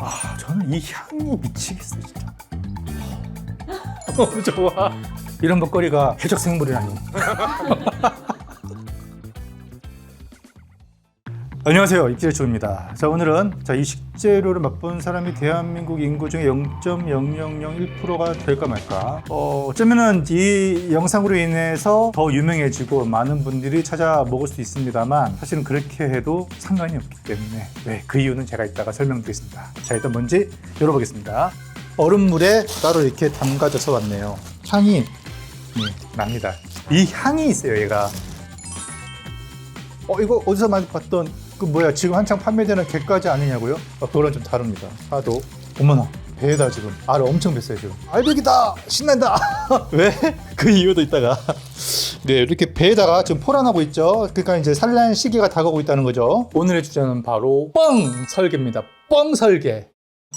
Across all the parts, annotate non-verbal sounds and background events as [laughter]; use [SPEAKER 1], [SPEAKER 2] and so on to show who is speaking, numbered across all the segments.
[SPEAKER 1] 아 저는 이 향이 미치겠어요 진짜. [laughs] 너무 좋아. 이런 먹거리가 해적 생물이라니. [laughs] 안녕하세요 입지대초입니다. 자 오늘은 자, 이 식재료를 맛본 사람이 대한민국 인구 중에 0.0001%가 될까 말까. 어, 어쩌면은 이 영상으로 인해서 더 유명해지고 많은 분들이 찾아 먹을 수 있습니다만 사실은 그렇게 해도 상관이 없기 때문에 네, 그 이유는 제가 이따가 설명드리겠습니다. 자 일단 뭔지 열어보겠습니다. 얼음물에 따로 이렇게 담가져서 왔네요. 향이 네, 납니다. 이 향이 있어요, 얘가. 어, 이거 어디서 많이 봤던 그 뭐야 지금 한창 판매되는 개까지 아니냐고요? 어, 그거랑 좀 다릅니다. 파도. 어머나 배에다 지금 알을 엄청 뱄어요 지금. 알배기다 신난다. [laughs] 왜? 그 이유도 있다가. 네 이렇게 배에다가 지금 포란하고 있죠. 그러니까 이제 산란 시기가 다가오고 있다는 거죠. 오늘의 주제는 바로 뻥 설계입니다. 뻥 설계.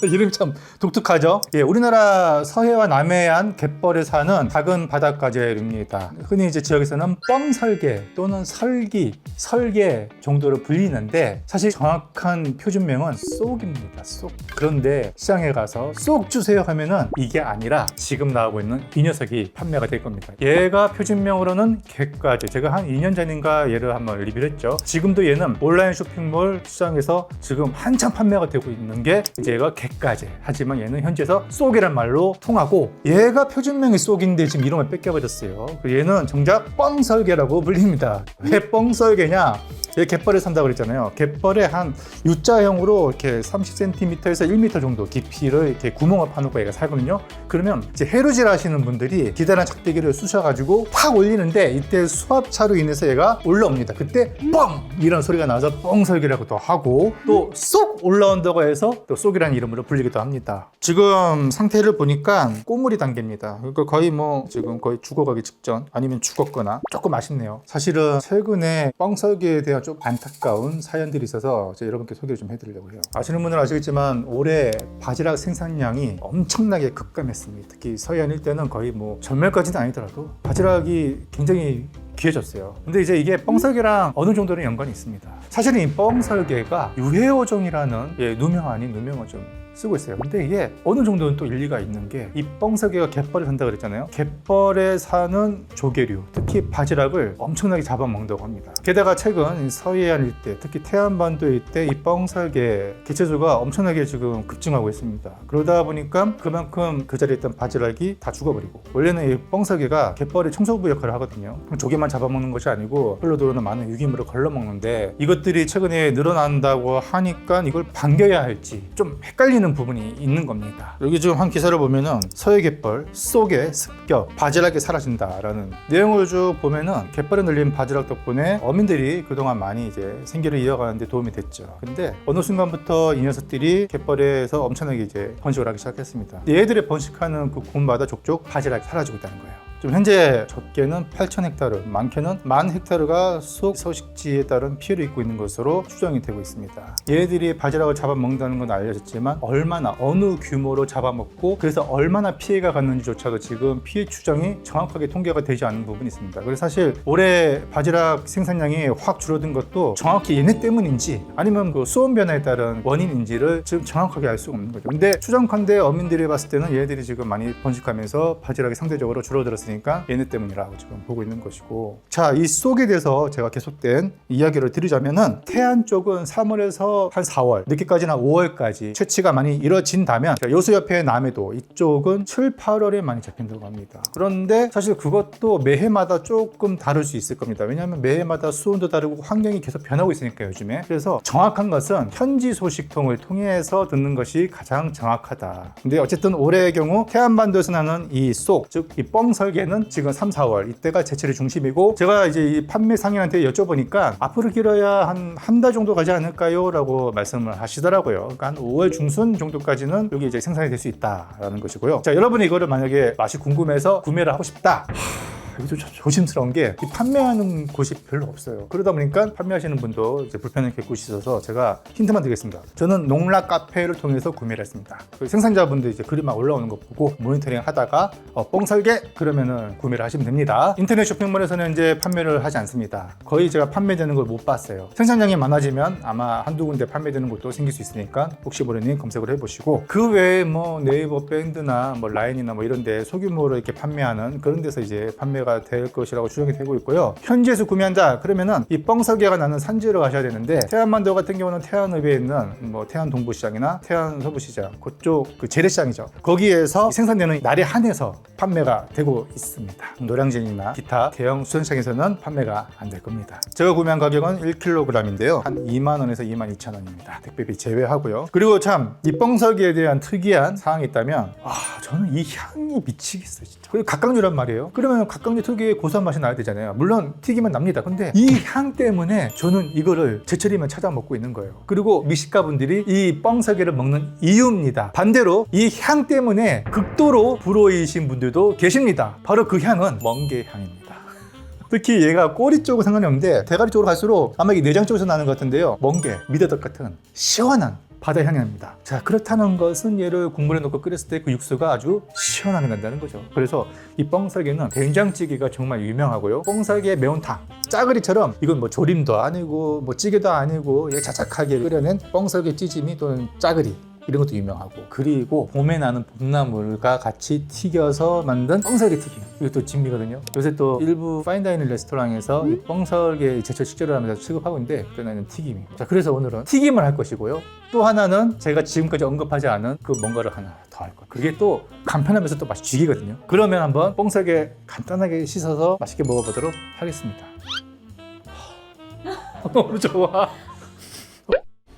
[SPEAKER 1] 이름이 참 독특하죠? 예, 우리나라 서해와 남해안 갯벌에 사는 작은 바닷가재류입니다. 흔히 이제 지역에서는 뻥설계 또는 설기, 설계 정도로 불리는데 사실 정확한 표준명은 쏙입니다. 쏙. 그런데 시장에 가서 쏙 주세요 하면은 이게 아니라 지금 나오고 있는 이 녀석이 판매가 될 겁니다. 얘가 표준명으로는 갯가재. 제가 한 2년 전인가 얘를 한번 리뷰를 했죠. 지금도 얘는 온라인 쇼핑몰 시장에서 지금 한참 판매가 되고 있는 게 이제 얘가 갯 가재. 하지만 얘는 현지에서 쏙이란 말로 통하고 얘가 표준명이 쏙인데 지금 이름을 뺏겨버렸어요. 그 얘는 정작 뻥설계라고 불립니다. 왜 뻥설계냐? 얘 갯벌에 산다고 그랬잖아요. 갯벌에 한 U자형으로 이렇게 30cm에서 1m 정도 깊이를 이렇게 구멍을 파놓고 얘가 살거든요. 그러면 이제 해루질 하시는 분들이 기다란 작대기를 쑤셔가지고 팍 올리는데 이때 수압차로 인해서 얘가 올라옵니다. 그때 뻥! 이런 소리가 나서 뻥설기라고도 하고 또 쏙 올라온다고 해서 또 쏙이라는 이름으로 불리기도 합니다. 지금 상태를 보니까 꼬물이 단계입니다. 그러니까 거의 뭐 지금 거의 죽어가기 직전 아니면 죽었거나 조금 아쉽네요. 사실은 최근에 뻥설기에 대한 좀 안타까운 사연들이 있어서 제가 여러분께 소개를 좀 해드리려고 해요. 아시는 분들은 아시겠지만 올해 바지락 생산량이 엄청나게 급감했습니다. 특히 서해안 일대는 거의 뭐 전멸까지는 아니더라도 바지락이 굉장히 귀해졌어요. 근데 이제 이게 뻥설계랑 어느 정도는 연관이 있습니다. 사실은 이 뻥설계가 유해어종이라는 예, 누명 아닌 누명어종 쓰고 있어요. 근데 이게 어느 정도는 또 일리가 있는 게 이 뻥설계가 갯벌에 산다 그랬잖아요. 갯벌에 사는 조개류, 특히 바지락을 엄청나게 잡아먹는다고 합니다. 게다가 최근 이 서해안 일대, 특히 태안반도 일대 이 뻥설계 개체수가 엄청나게 지금 급증하고 있습니다. 그러다 보니까 그만큼 그 자리에 있던 바지락이 다 죽어버리고 원래는 이 뻥설계가 갯벌의 청소부 역할을 하거든요. 조개만 잡아먹는 것이 아니고 흘러 들어오는 많은 유기물을 걸러먹는데 이것들이 최근에 늘어난다고 하니까 이걸 반겨야 할지 좀 헷갈리는 부분이 있는 겁니다. 여기 지금 한 기사를 보면은 서해 갯벌 속에 습격 바지락이 사라진다라는 내용을 쭉 보면은 갯벌에 늘린 바지락 덕분에 어민들이 그동안 많이 이제 생계를 이어가는데 도움이 됐죠. 근데 어느 순간부터 이 녀석들이 갯벌에서 엄청나게 이제 번식을 하기 시작했습니다. 얘들의 번식하는 그 곳마다 족족 바지락이 사라지고 있다는 거예요. 지금 현재 적게는 8천 헥타르, 많게는 만 헥타르가 속 서식지에 따른 피해를 입고 있는 것으로 추정이 되고 있습니다. 얘들이 바지락을 잡아먹는다는 건 알려졌지만 얼마나 어느 규모로 잡아먹고 그래서 얼마나 피해가 갔는지조차도 지금 피해 추정이 정확하게 통계가 되지 않는 부분이 있습니다. 그래서 사실 올해 바지락 생산량이 확 줄어든 것도 정확히 얘네 때문인지 아니면 그 수온 변화에 따른 원인인지를 지금 정확하게 알 수가 없는 거죠. 근데 추정컨대 어민들이 봤을 때는 얘들이 지금 많이 번식하면서 바지락이 상대적으로 줄어들었으니 까 얘네 때문이라고 지금 보고 있는 것이고 자 이 속에 대해서 제가 계속된 이야기를 드리자면은 태안 쪽은 3월에서 한 4월 늦게까지는 한 5월까지 채취가 많이 이뤄진다면 자, 여수 옆에 남해도 이쪽은 7, 8월에 많이 잡힌다고 합니다. 그런데 사실 그것도 매해마다 조금 다를 수 있을 겁니다. 왜냐하면 매해마다 수온도 다르고 환경이 계속 변하고 있으니까 요즘에 그래서 정확한 것은 현지 소식통을 통해서 듣는 것이 가장 정확하다. 근데 어쨌든 올해의 경우 태안반도에서 나는 이 쏙, 즉이 뻥설계 는 지금 3, 4월 이때가 제철의 중심이고 제가 이제 이 판매 상인한테 여쭤보니까 앞으로 길어야 한 한 달 정도 가지 않을까요? 라고 말씀을 하시더라고요. 그러니까 한 5월 중순 정도까지는 여기 이제 생산이 될 수 있다라는 것이고요. 자, 여러분이 이거를 만약에 맛이 궁금해서 구매를 하고 싶다. 이게 좀 조심스러운 게이 판매하는 곳이 별로 없어요. 그러다 보니까 판매하시는 분도 이제 겪고 있어서 제가 힌트만 드리겠습니다. 저는 농락 카페를 통해서 구매를 했습니다. 그 생산자분들 이제 글이 막 올라오는 거 보고 모니터링 하다가 어, 뻥 설계 그러면은 구매를 하시면 됩니다. 인터넷 쇼핑몰에서는 이제 판매를 하지 않습니다. 거의 제가 판매되는 걸 못 봤어요. 생산량이 많아지면 아마 한두 군데 판매되는 곳도 생길 수 있으니까 혹시 모르니 검색을 해보시고 그 외에 뭐 네이버 밴드나 뭐 라인이나 뭐 이런 데 소규모로 이렇게 판매하는 그런 데서 이제 판매 가 될 것이라고 추정이 되고 있고요. 현지에서 구매한다 그러면은 이 뻥설계가 나는 산지로 가셔야 되는데 태안만도 같은 경우는 태안읍에 있는 뭐 태안 동부시장이나 태안 서부시장 그쪽 그 재래시장이죠. 거기에서 생산되는 날에 한해서 판매가 되고 있습니다. 노량진이나 기타 대형 수산시장에서는 판매가 안 될 겁니다. 제가 구매한 가격은 1kg인데요. 한 2만 원에서 2만 2천 원입니다. 택배비 제외하고요. 그리고 참 이 뻥설기에 대한 특이한 사항이 있다면 아 저는 이 향이 미치겠어요 진짜. 그리고 각각류란 말이에요. 그러면 각각 류 특유의 고소한 맛이 나야 되잖아요. 물론 튀기면 납니다. 근데 이 향 때문에 저는 이거를 제철이면 찾아 먹고 있는 거예요. 그리고 미식가 분들이 이 뻥설기를 먹는 이유입니다. 반대로 이 향 때문에 극도로 불호이신 분들도 계십니다. 바로 그 향은 멍게 향입니다. [laughs] 특히 얘가 꼬리 쪽은 상관이 없는데 대가리 쪽으로 갈수록 아마 이게 내장 쪽에서 나는 것 같은데요. 멍게, 미더덕 같은 시원한 바다 향이 납니다. 자, 그렇다는 것은 얘를 국물에 넣고 끓였을 때 그 육수가 아주 시원하게 난다는 거죠. 그래서 이 뻥살개는 된장찌개가 정말 유명하고요. 뻥살개 매운탕. 짜글이처럼 이건 뭐 조림도 아니고 뭐 찌개도 아니고 얘 자작하게 끓여낸 뻥살개 찌짐이 또는 짜글이 이런 것도 유명하고. 그리고 봄에 나는 봄나물과 같이 튀겨서 만든 뻥설개 튀김. 이것도 진미거든요. 요새 또 일부 파인다이닝 레스토랑에서 이 뻥설개 제철 식재료 하면서 취급하고 있는데 그는 튀김이. 자 그래서 오늘은 튀김을 할 것이고요. 또 하나는 제가 지금까지 언급하지 않은 그 뭔가를 하나 더 할 거예요. 그게 또 간편하면서 또 맛이 죽이거든요. 그러면 한번 뻥설개 간단하게 씻어서 맛있게 먹어보도록 하겠습니다. [laughs] 너무 좋아.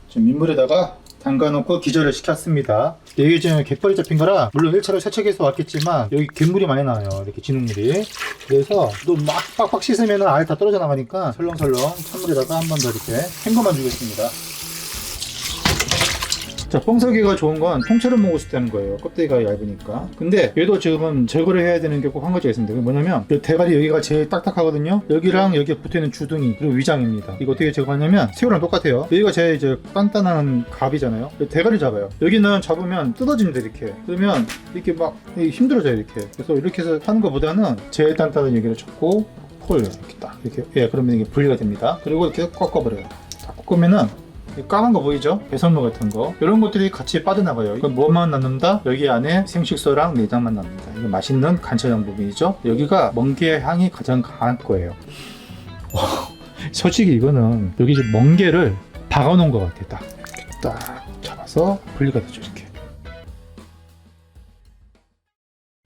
[SPEAKER 1] 지금 민물에다가 담가놓고 기절을 시켰습니다. 이게 지금 갯벌이 잡힌 거라 물론 1차로 세척해서 왔겠지만 여기 갯물이 많이 나와요. 이렇게 진흙물이. 그래서 또 막 빡빡 씻으면 알다 떨어져 나가니까 설렁설렁 찬물에다가 한 번 더 이렇게 헹궈만 주겠습니다. 자, 뻥석이가 좋은 건 통째로 먹을 수 있다는 거예요. 껍데기가 얇으니까. 근데 얘도 지금은 제거를 해야 되는 게 꼭 한 가지가 있습니다. 뭐냐면 이 대가리 여기가 제일 딱딱하거든요. 여기랑 여기에 붙어있는 주둥이 그리고 위장입니다. 이거 어떻게 제거하냐면 새우랑 똑같아요. 여기가 제일 이제 단단한 갑이잖아요. 이 대가리 잡아요. 여기는 잡으면 뜯어집니다 이렇게. 그러면 이렇게 막 힘들어져요 이렇게. 그래서 이렇게 해서 하는 것보다는 제일 단단한 여기를 잡고 폴 이렇게 딱 이렇게 예 그러면 이게 분리가 됩니다. 그리고 이렇게 꺾어버려요. 다 꺾으면은 이 까만 거 보이죠? 배선물 같은 거. 이런 것들이 같이 빠져나가요. 이건 뭐만 남는다? 여기 안에 생식소랑 내장만 남는다. 이거 맛있는 간처장 부분이죠? 여기가 멍게 향이 가장 강할 거예요. 와, [laughs] 솔직히 이거는 여기 지금 멍게를 박아놓은 것 같아 딱, 딱 잡아서 분리가 되죠 이렇게.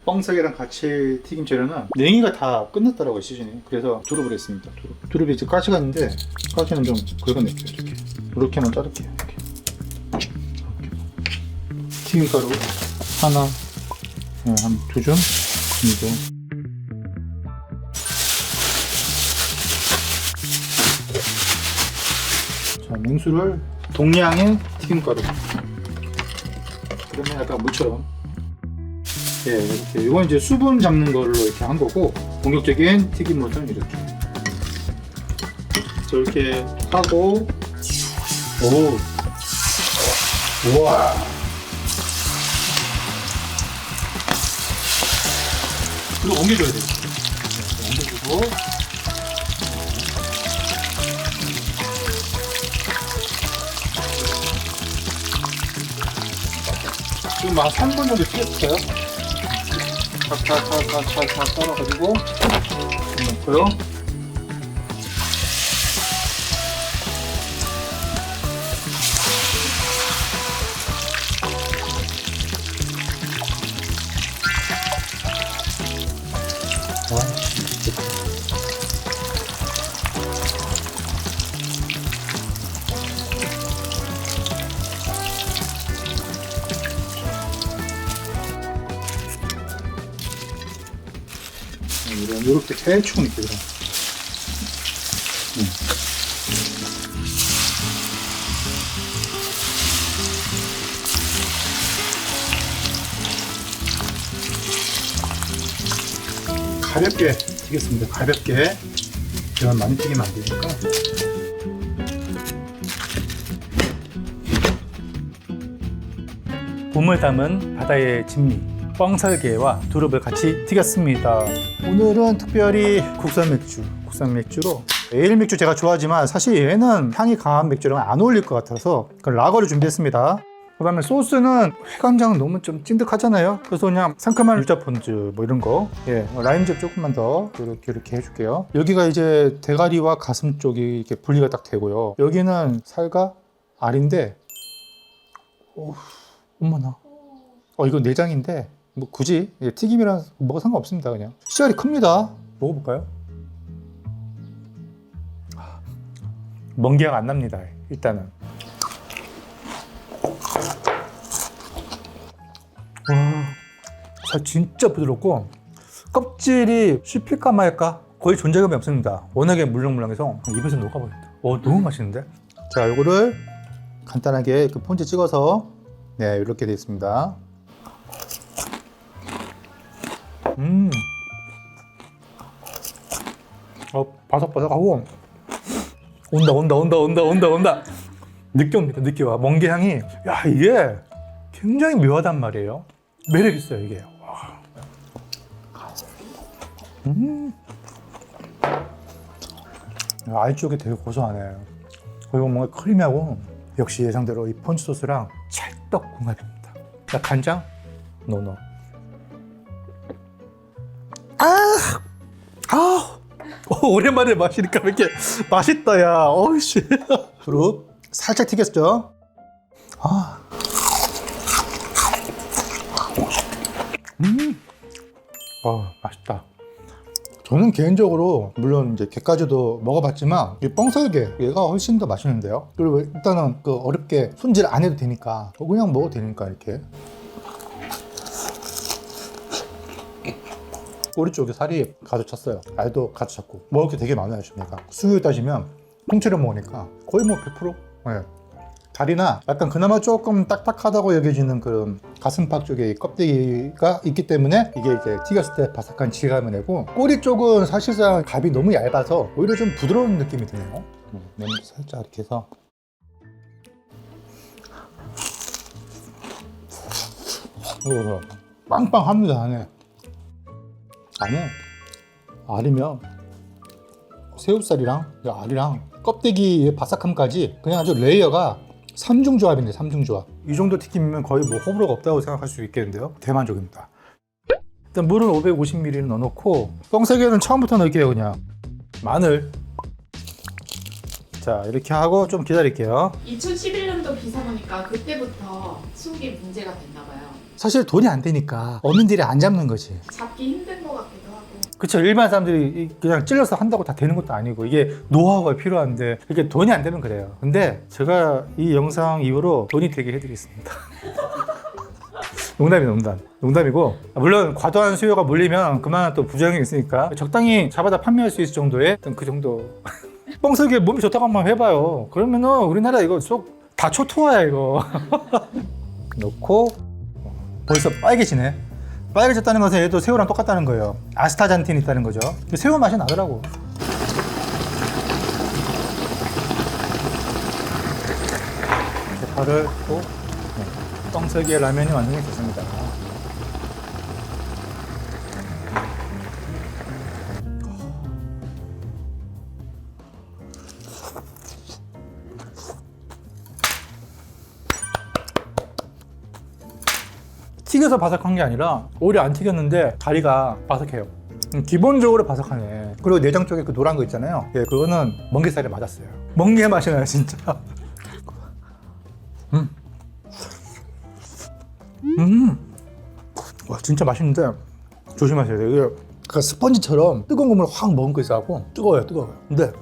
[SPEAKER 1] 뻥석이랑 같이 튀김 재료는 냉이가 다 끝났더라고요 시즌이. 그래서 두릅을 했습니다 두릅. 두릅이 이제 가시가 있는데 가시는 좀 긁어낼게요 이렇게 이렇게만 자를게요 이렇게 이렇게. 튀김가루 하나 네, 한두 줌 정도 자 냉수를 동량의 튀김가루 그러면 약간 물처럼 예, 이렇게. 이건 이제 수분 잡는 걸로 이렇게 한 거고, 본격적인 튀김옷은 이렇게. 저렇게 하고, 오. 우와. 이거 옮겨줘야 돼. 옮겨주고. 지금 한 3분 정도 튀겼어요. 차차차차차 썰어가지고 넣고요. 이렇게 대충 이렇게 그냥. 가볍게 튀겠습니다. 가볍게. 이건 많이 튀기면 안 되니까. 봄을 담은 바다의 진미, 뻥살개와 두릅을 같이 튀겼습니다. 오늘은 특별히 국산 맥주, 국산 맥주로 에일 맥주 제가 좋아하지만 사실 얘는 향이 강한 맥주랑 안 어울릴 것 같아서 그 라거를 준비했습니다. 그 다음에 소스는 회간장은 너무 좀 찐득하잖아요. 그래서 그냥 상큼한 유자폰즈 뭐 이런 거, 예, 라임즙 조금만 더 이렇게 이렇게 해줄게요. 여기가 이제 대가리와 가슴 쪽이 이렇게 분리가 딱 되고요. 여기는 살과 알인데, 오, 엄마나. 어 이거 내장인데 뭐 굳이 예, 튀김이랑 뭐가 상관없습니다 그냥. 씨알이 큽니다. 먹어볼까요? 멍게가 안 납니다 일단은. 와 살 진짜 부드럽고 껍질이 씹힐까 말까 거의 존재감이 없습니다. 워낙에 물렁물렁해서 입에서 녹아버린다. 어 너무 맛있는데? 자 요거를 간단하게 그 폰즈 찍어서 네 이렇게 되어 있습니다 음. 어, 바삭바삭하고. 온다 온다 온다 온다 온다 온다. 느껴 옵니다 느껴 와. 멍게 향이. 야 이게 굉장히 묘하단 말이에요. 매력 있어요 이게. 와. 음. 야, 알 쪽이 되게 고소하네. 그리고 뭔가 크리미하고 역시 예상대로 이 펀치 소스랑 찰떡궁합입니다. 자 간장? 노노. 아, 오, 오랜만에 마시니까 왜 이렇게 맛있다, 야. 어이씨. 그리고 살짝 튀겼죠? 아. 음. 아, 맛있다. 저는 개인적으로 물론 이제 게까지도 먹어봤지만 이 뻥살게 얘가 훨씬 더 맛있는데요. 그리고 일단은 그 어렵게 손질 안 해도 되니까 그냥 먹어도 되니까 이렇게 꼬리 쪽에 살이 가득 찼어요. 알도 가득 찼고 먹을 게 되게 많아요 지금 얘가. 수유 따지면 통째로 먹으니까 거의 뭐 100%. 네. 다리나 약간 그나마 조금 딱딱하다고 여겨지는 그런 가슴팍 쪽에 이 껍데기가 있기 때문에 이게 이제 튀겼을 때 바삭한 질감을 내고 꼬리 쪽은 사실상 갑이 너무 얇아서 오히려 좀 부드러운 느낌이 드네요. 음, 냄비 살짝 이렇게 해서 이거 빵빵합니다 안에. 안에 알이면 새우살이랑 이 알이랑 껍데기의 바삭함까지 그냥 아주 레이어가 삼중 조합인데 삼중 조합. 이 정도 튀김이면 거의 뭐 호불호가 없다고 생각할 수 있겠는데요? 대만족입니다. 일단 물은 550ml 넣어놓고 뻥세개는 처음부터 넣을게요 그냥. 마늘. 자 이렇게 하고 좀 기다릴게요.
[SPEAKER 2] 2011년도 기사 보니까 그때부터 수국이 문제가 됐나 봐요.
[SPEAKER 1] 사실 돈이 안 되니까 없는 딜에 안 잡는 거지.
[SPEAKER 2] 잡기 힘든 것
[SPEAKER 1] 그쵸. 일반 사람들이 이- 그냥 찔러서 한다고 다 되는 것도 아니고 이게 노하우가 필요한데 이게 돈이 안 되면 그래요. 근데 제가 이 영상 이후로 돈이 되게 해드리겠습니다. [laughs] 농담이 농담. 농담이고. 물론 과도한 수요가 몰리면 그만한 또 부작용이 있으니까 적당히 잡아다 판매할 수 있을 정도의 그 정도. [laughs] 뻥석에 몸이 좋다고 한번 해봐요. 그러면은 우리나라 이거 쏙 다 초토화야 이거. [laughs] 넣고. 벌써 빨개지네 빨개졌다는 것은 얘도 새우랑 똑같다는 거예요. 아스타잔틴이 있다는 거죠. 새우 맛이 나더라고. 대파를 또 네, 떡세기의 라면이 완성이 됐습니다. 튀겨서 바삭한 게 아니라 오히려 안 튀겼는데 다리가 바삭해요. 음, 기본적으로 바삭하네. 그리고 내장 쪽에 그 노란 거 있잖아요. 예, 그거는 멍게살에 맞았어요. 멍게 맛이 나요, 진짜. [laughs] 음. 음. 와, 진짜 맛있는데 조심하셔야 돼요. 이게 그 스펀지처럼 뜨거운 국물 확 먹은 거 있어갖고 뜨거워요, 뜨거워요. 근데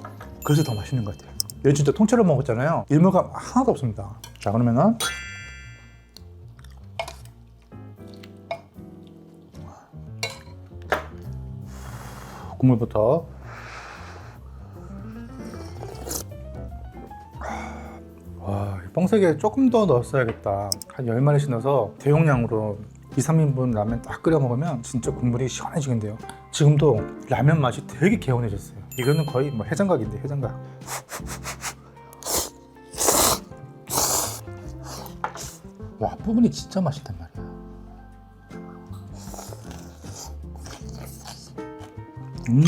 [SPEAKER 1] 그래서 더 맛있는 것 같아요. 얘 진짜 통째로 먹었잖아요. 일무감 하나도 없습니다. 자, 그러면은 국물부터 와, 뻥세게 조금 더 넣었어야겠다. 한 10마리씩 넣어서 대용량으로 2, 3인분 라면 딱 끓여 먹으면 진짜 국물이 시원해지는데요. 지금도 라면 맛이 되게 개운해졌어요. 이거는 거의 뭐 해장각인데 해장각. 와 부분이 진짜 맛있단 말이야. 음.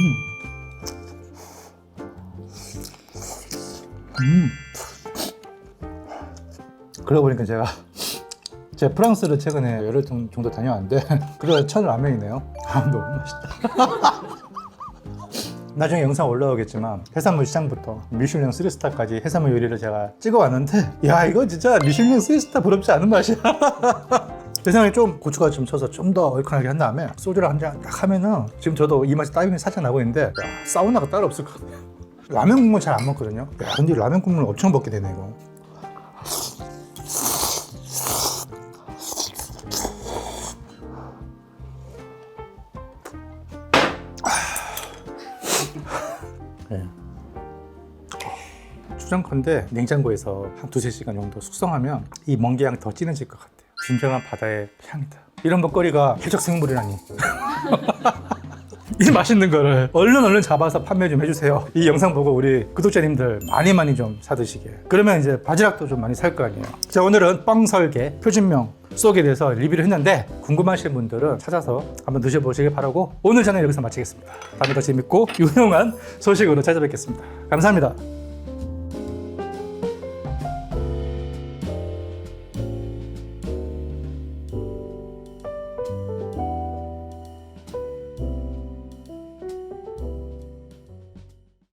[SPEAKER 1] 음. 그러고 보니까 제가 제가 프랑스를 최근에 열흘 정- 정도 다녀왔는데 [laughs] 그래 첫 라면이네요. 아 너무 맛있다. [laughs] 나중에 영상 올라오겠지만 해산물 시장부터 미슐랭 3스타까지 해산물 요리를 제가 찍어왔는데 야 이거 진짜 미슐랭 3스타 부럽지 않은 맛이야. [laughs] 세상에 좀 고추가 좀 쳐서 좀 더 얼큰하게 한 다음에 소주를 한 잔 딱 하면은 지금 저도 이 맛이 다이빙이 살짝 나고 있는데 야, 사우나가 따로 없을 것 같아요. 라면 국물 잘 안 먹거든요. 야 근데 라면 국물 엄청 먹게 되네 이거. 네. 추정컨대 냉장고에서 한 두세 시간 정도 숙성하면 이 멍게향 더 진해질 것 같아요. 진정한 바다의 향이다. 이런 먹거리가 해적 생물이라니. [laughs] 이 맛있는 거를 얼른 얼른 잡아서 판매 좀 해주세요. 이 영상 보고 우리 구독자님들 많이 많이 좀 사드시게. 그러면 이제 바지락도 좀 많이 살 거 아니에요. 자 오늘은 빵 설계 표준명 쏙에 대해서 리뷰를 했는데 궁금하신 분들은 찾아서 한번 드셔보시길 바라고 오늘 저는 여기서 마치겠습니다. 다음에 더 재밌고 유용한 소식으로 찾아뵙겠습니다. 감사합니다.